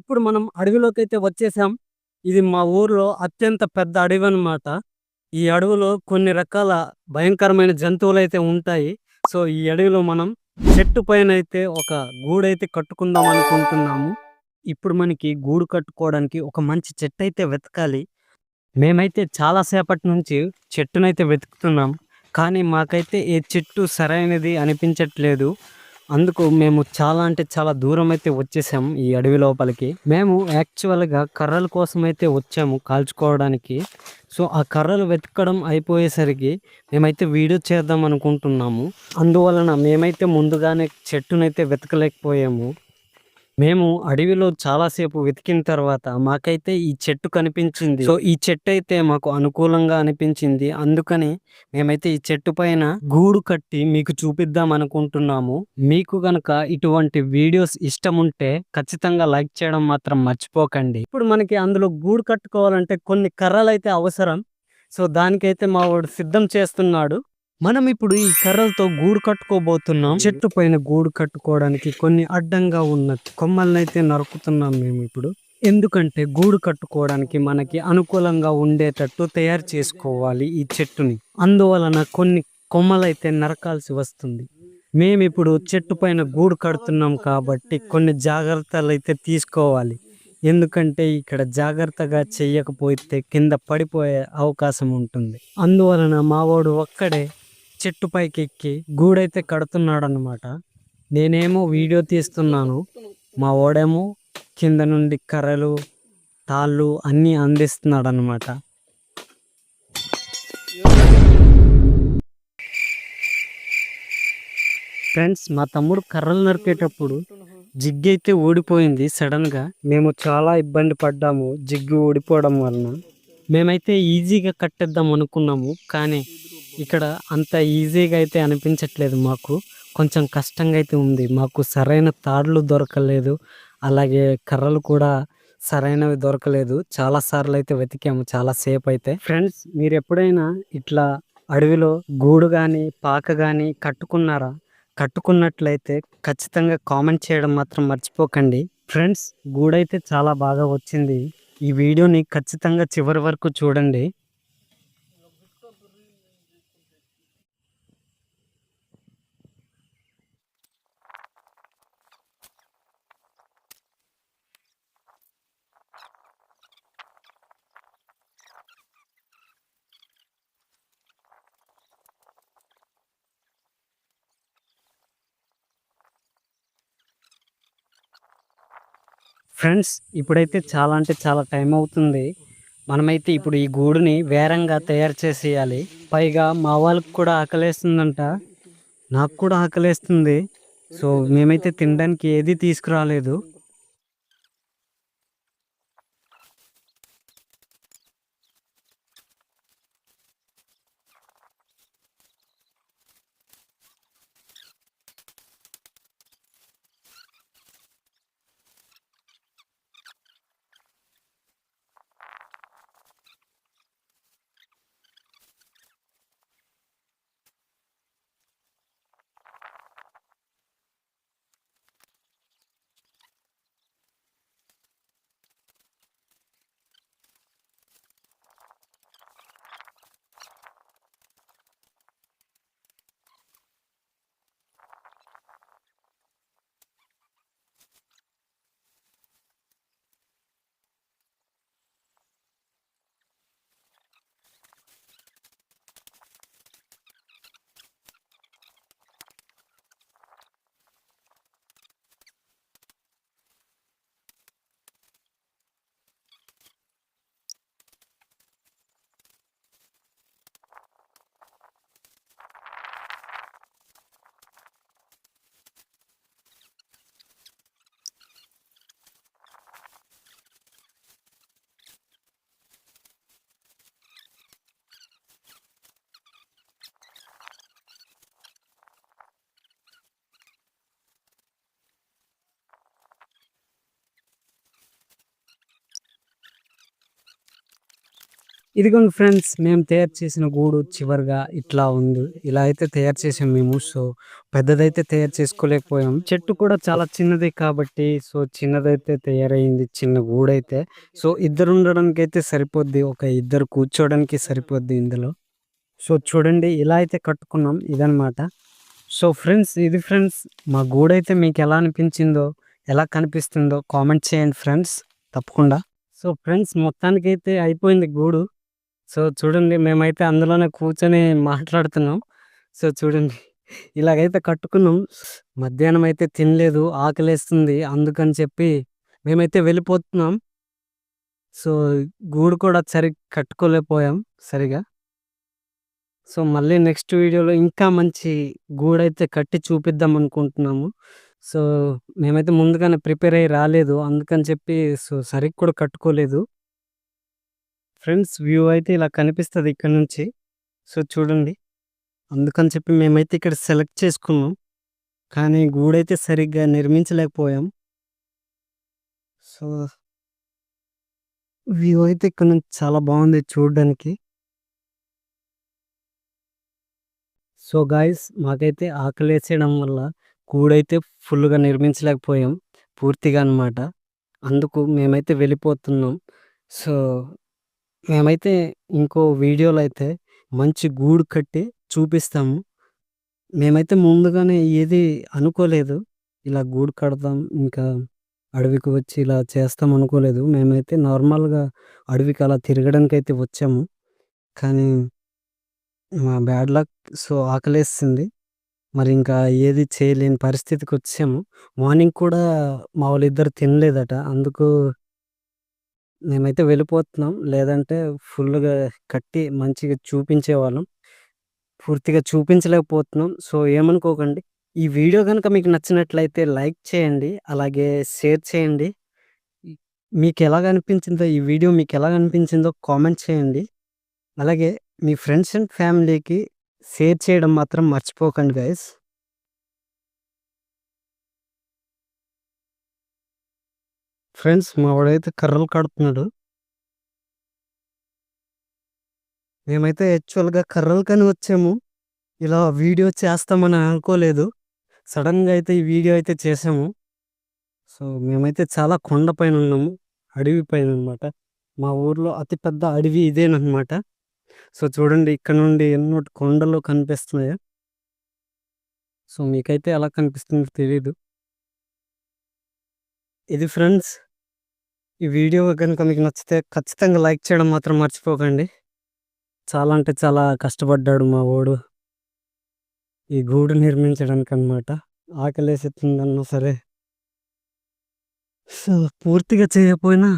ఇప్పుడు మనం అడవిలోకి అయితే వచ్చేసాం. ఇది మా ఊర్లో అత్యంత పెద్ద అడవి అన్నమాట ఈ అడవిలో కొన్ని రకాల భయంకరమైన జంతువులు అయితే ఉంటాయి. సో ఈ అడవిలో మనం చెట్టు పైన అయితే ఒక గూడైతే కట్టుకుందాం అనుకుంటున్నాము. ఇప్పుడు మనకి గూడు కట్టుకోవడానికి ఒక మంచి చెట్టు అయితే వెతకాలి. మేమైతే చాలా సేపటి నుంచి చెట్టునైతే వెతుకుతున్నాం. కానీ మాకైతే ఏ చెట్టు సరైనది అనిపించట్లేదు. అందుకు మేము చాలా అంటే చాలా దూరం అయితే వచ్చేసాము ఈ అడవి లోపలికి. మేము యాక్చువల్గా కర్రల కోసం అయితే వచ్చాము కాల్చుకోవడానికి. సో ఆ కర్రలు వెతకడం అయిపోయేసరికి మేమైతే వీడియో చేద్దాం అనుకుంటున్నాము. అందువలన మేమైతే ముందుగానే చెట్టునైతే వెతకలేకపోయాము. మేము అడవిలో చాలాసేపు వెతికిన తర్వాత మాకైతే ఈ చెట్టు కనిపించింది. సో ఈ చెట్టు అయితే మాకు అనుకూలంగా అనిపించింది. అందుకని మేమైతే ఈ చెట్టు పైన గూడు కట్టి మీకు చూపిద్దాం అనుకుంటున్నాము. మీకు గనక ఇటువంటి వీడియోస్ ఇష్టం ఉంటే ఖచ్చితంగా లైక్ చేయడం మాత్రం మర్చిపోకండి. ఇప్పుడు మనకి అందులో గూడు కట్టుకోవాలంటే కొన్ని కర్రలు అయితే అవసరం. సో దానికైతే మా వాడు సిద్ధం చేస్తున్నాడు. మనం ఇప్పుడు ఈ కర్రలతో గూడు కట్టుకోబోతున్నాం. చెట్టు పైన గూడు కట్టుకోవడానికి కొన్ని అడ్డంగా ఉన్న కొమ్మలనైతే నరుకుతున్నాం మేము ఇప్పుడు ఎందుకంటే గూడు కట్టుకోవడానికి మనకి అనుకూలంగా ఉండేటట్టు తయారు చేసుకోవాలి ఈ చెట్టుని. అందువలన కొన్ని కొమ్మలైతే నరకాల్సి వస్తుంది. మేము ఇప్పుడు చెట్టు పైన గూడు కడుతున్నాం కాబట్టి కొన్ని జాగ్రత్తలు అయితే తీసుకోవాలి. ఎందుకంటే ఇక్కడ జాగ్రత్తగా చెయ్యకపోతే కింద పడిపోయే అవకాశం ఉంటుంది. అందువలన మావాడు ఒక్కడే చెట్టు పైకి ఎక్కి గూడైతే కడుతున్నాడు అనమాట నేనేమో వీడియో తీస్తున్నాను. మా ఓడేమో కింద నుండి కర్రలు తాళ్ళు అన్నీ అందిస్తున్నాడు అనమాట ఫ్రెండ్స్ మా తమ్ముడు కర్రలు నరికేటప్పుడు జిగ్గు అయితే ఊడిపోయింది సడన్గా. మేము చాలా ఇబ్బంది పడ్డాము జిగ్గు ఊడిపోవడం వలన. మేమైతే ఈజీగా కట్టేద్దాం అనుకున్నాము కానీ ఇక్కడ అంత ఈజీగా అయితే అనిపించట్లేదు మాకు. కొంచెం కష్టంగా అయితే ఉంది. మాకు సరైన తాడులు దొరకలేదు. అలాగే కర్రలు కూడా సరైనవి దొరకలేదు. చాలా సార్లు అయితే వెతికాము. చాలా సేపు అయితే. ఫ్రెండ్స్ మీరు ఎప్పుడైనా ఇట్లా అడవిలో గూడు కానీ పాక కానీ కట్టుకున్నారా? కట్టుకున్నట్లయితే ఖచ్చితంగా కామెంట్ చేయడం మాత్రం మర్చిపోకండి. ఫ్రెండ్స్ గూడైతే చాలా బాగా వచ్చింది. ఈ వీడియోని ఖచ్చితంగా చివరి వరకు చూడండి. ఫ్రెండ్స్ ఇప్పుడైతే చాలా అంటే చాలా టైం అవుతుంది. మనమైతే ఇప్పుడు ఈ గూడుని వేరంగా తయారు చేసేయాలి. పైగా మా వాళ్ళకి కూడా ఆకలేస్తుందంట. నాకు కూడా ఆకలేస్తుంది. సో మేమైతే తినడానికి ఏది తీసుకురాలేదు. ఇదిగోండి ఫ్రెండ్స్ మేము తయారు చేసిన గూడు చివరిగా ఇట్లా ఉంది. ఇలా అయితే తయారు చేసాం మేము. సో పెద్దదైతే తయారు చేసుకోలేకపోయాం. చెట్టు కూడా చాలా చిన్నది కాబట్టి సో చిన్నదైతే తయారైంది చిన్న గూడైతే. సో ఇద్దరు ఉండడానికి అయితే సరిపోద్ది. ఒక ఇద్దరు కూర్చోవడానికి సరిపోద్ది ఇందులో. సో చూడండి ఇలా అయితే కట్టుకున్నాం ఇదనమాట సో ఫ్రెండ్స్ ఇది ఫ్రెండ్స్ మా గూడైతే మీకు ఎలా అనిపించిందో ఎలా కనిపిస్తుందో కామెంట్ చేయండి ఫ్రెండ్స్ తప్పకుండా. సో ఫ్రెండ్స్ మొత్తానికైతే అయిపోయింది గూడు. సో చూడండి మేమైతే అందులోనే కూర్చొని మాట్లాడుతున్నాం. సో చూడండి ఇలాగైతే కట్టుకున్నాం. మధ్యాహ్నం అయితే తినలేదు ఆకలేస్తుంది అందుకని చెప్పి మేమైతే వెళ్ళిపోతున్నాం. సో గూడు కూడా సరి కట్టుకోలేకపోయాం సరిగా. సో మళ్ళీ నెక్స్ట్ వీడియోలో ఇంకా మంచి గూడైతే కట్టి చూపిద్దాం అనుకుంటున్నాము. సో మేమైతే ముందుగానే ప్రిపేర్ అయ్యి రాలేదు అందుకని చెప్పి సో సరిగ్గా కూడా కట్టుకోలేదు. ఫ్రెండ్స్ వ్యూ అయితే ఇలా కనిపిస్తుంది ఇక్కడ నుంచి. సో చూడండి. అందుకని చెప్పి మేమైతే ఇక్కడ సెలెక్ట్ చేసుకున్నాం. కానీ గూడైతే సరిగ్గా నిర్మించలేకపోయాం. సో వ్యూ అయితే ఇక్కడ నుంచి చాలా బాగుంది చూడడానికి. సో గాయస్ మాకైతే ఆకలేసేయడం వల్ల గూడైతే ఫుల్గా నిర్మించలేకపోయాం. పూర్తిగా అనమాట అందుకు మేమైతే వెళ్ళిపోతున్నాం. సో మేమైతే ఇంకో వీడియోలో అయితే మంచి గూడు కట్టి చూపిస్తాము. మేమైతే ముందుగానే ఏది అనుకోలేదు. ఇలా గూడు కడతాం ఇంకా అడవికి వచ్చి ఇలా చేస్తాం అనుకోలేదు. మేమైతే నార్మల్గా అడవికి అలా తిరగడానికి అయితే వచ్చాము. కానీ మా బ్యాడ్ లక్ సో ఆకలేస్తుంది మరి ఇంకా ఏది చేయలేని పరిస్థితికి వచ్చాము. మార్నింగ్ కూడా మా వాళ్ళిద్దరు తినలేదట. అందుకు మేమైతే వెళ్ళిపోతున్నాం. లేదంటే ఫుల్‌గా కట్టి మంచిగా చూపించేవాళ్ళం. పూర్తిగా చూపించలేకపోతున్నాం. సో, ఏమనుకోకండి. ఈ వీడియో గనుక మీకు నచ్చినట్లయితే లైక్ చేయండి. అలాగే షేర్ చేయండి. మీకు ఎలాగ అనిపించిందో ఈ వీడియో మీకు ఎలాగ అనిపించిందో కామెంట్ చేయండి. అలాగే మీ ఫ్రెండ్స్ అండ్ ఫ్యామిలీకి షేర్ చేయడం మాత్రం మర్చిపోకండి గైస్. ఫ్రెండ్స్ మా వాడైతే కర్రలు కడుతున్నాడు. మేమైతే యాక్చువల్‌గా కర్రలకని వచ్చాము. ఇలా వీడియో చేస్తామని అనుకోలేదు. సడన్‌గా అయితే ఈ వీడియో అయితే చేసాము. సో, మేమైతే చాలా కొండ పైన ఉన్నాము. అడవి పైన అనమాట. మా ఊర్లో అతిపెద్ద అడవి ఇదేనమాట సో, చూడండి ఇక్కడ నుండి ఎన్నో కొండలు కనిపిస్తున్నాయి. సో, మీకైతే ఎలా కనిపిస్తుందో తెలీదు. ఇది ఫ్రెండ్స్. ఈ వీడియో కనుక మీకు నచ్చితే ఖచ్చితంగా లైక్ చేయడం మాత్రం మర్చిపోకండి. చాలా అంటే చాలా కష్టపడ్డాడు మా ఓడు ఈ గూడు నిర్మించడానికి నిర్మించడానికనమాట. ఆకలేసేతుందన్నా సరే. సో, పూర్తిగా చేయకపోయినా